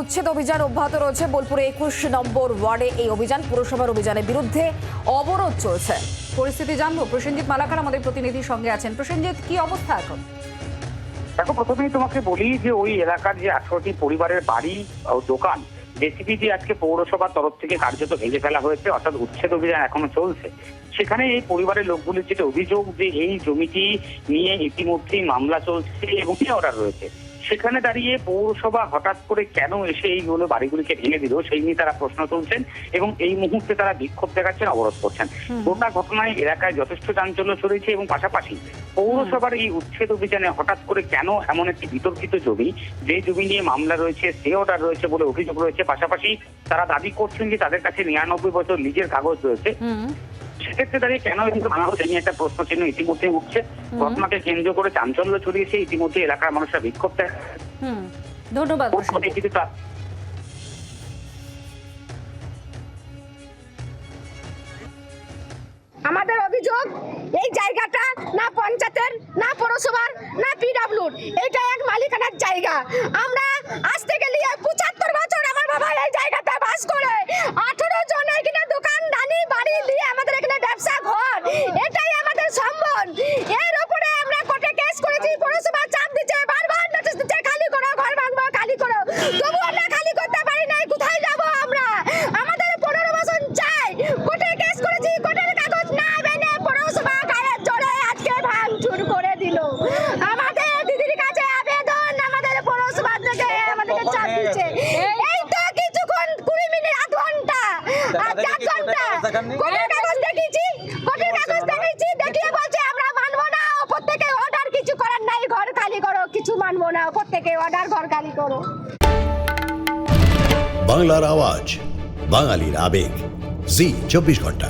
উচ্ছেদ অভিযান অব্যাহত রয়েছে। বোলপুরে একুশ নম্বর ওয়ার্ডে এই অভিযান, পুরসভার অভিযানের বিরুদ্ধে অবরোধ চলছে। পরিস্থিতি জানব। প্রসেনজিৎ মালাকার আমাদের প্রতিনিধির সঙ্গে আছেন। প্রসেনজিৎ, কি অবস্থা এখন? দেখো, প্রথমেই তোমাকে বলি যে ওই এলাকার যে আঠারোটি পরিবারের বাড়ি ও দোকান জেসিপি যে আজকে পৌরসভার তরফ থেকে কার্যত ভেঙে ফেলা হয়েছে, অর্থাৎ উচ্ছেদ অভিযান এখনও চলছে। সেখানে এই পরিবারের লোকগুলির যেটা অভিযোগ যে এই জমিটি নিয়ে ইতিমধ্যেই মামলা চলছে এবং কি অর্ডার রয়েছে। সেখানে দাঁড়িয়ে পৌরসভা হঠাৎ করে কেন এসে এইগুলো বাড়িগুলিকে ভেঙে দিল সেই নিয়ে তারা প্রশ্ন তুলছেন এবং এই মুহূর্তে তারা বিক্ষোভ দেখাচ্ছেন অবরোধ করছেন। গোটা ঘটনায় এলাকায় যথেষ্ট চাঞ্চল্য ছড়িয়েছে এবং পাশাপাশি পৌরসভার এই উচ্ছেদ অভিযানে হঠাৎ করে কেন এমন একটি বিতর্কিত জমি যে জমি নিয়ে মামলা রয়েছে সে অর্ডার রয়েছে বলে অভিযোগ রয়েছে পাশাপাশি তারা দাবি করছেন যে তাদের কাছে নিরানব্বই বছর নিজের কাগজ রয়েছে। সেক্ষেত্রে দাঁড়িয়ে কেন কিন্তু ভাঙা হচ্ছে? নিয়ে একটা প্রশ্ন চিহ্ন ইতিমধ্যে উঠছে। ঘটনাকে কেন্দ্র করে চাঞ্চল্য ছড়িয়েছে। ইতিমধ্যে এলাকার মানুষরা বিক্ষোভ হুম। ধন্যবাদ আমাদের অভিযোগ এই জায়গাটা না পঞ্চায়েতের না পৌরসভার না পিডাব্লিউর এটা এক মালিকানার জায়গা। আমরা আজ থেকে নিয়ে পঁচাত্তর বছর আমার বাবা এই জায়গাতে বাস করে আঠেরো জন এখানে দোকান দানি বাড়ি দিয়ে আমাদের এখানে ব্যবসা ঘর এটাই আমাদের সম্বল এর উপরে আমরা কোর্টে কেস করেছি পৌরসভা চাপ দিচ্ছে বারবার নোটিশ দিচ্ছে খালি করো ঘর ভাঙবো খালি করো। তবু আমরা খালি করতে পারি নাই কোথায় যাব আমরা? আমাদের পনেরো বছর চাই। কোর্টে কেস করেছি কোর্টের কাগজ না বেনে পৌরসভা গায়ের জোরে আজকে ভাঙচুর করে দিল। আমাদের দিদির কাছে আবেদন আমাদের পৌরসভা থেকে আমাদেরকে চাপ দিচ্ছে। এই তো কিছুক্ষণ কুড়ি মিনিট আধ ঘণ্টা চার ঘণ্টা কোর্টের কাগজ দেখিয়েছি কোর্টের কাগজ দেখিয়েছি দেখিয়ে বলছে আমরা মানবো না ওপর থেকে অর্ডার কিছু করার নাই ঘর খালি করো কিছু মানবো না, ওপর থেকে অর্ডার ঘর খালি করো। বাংলার আওয়াজ, বাঙালির আবেগ। জি, চব্বিশ ঘণ্টা।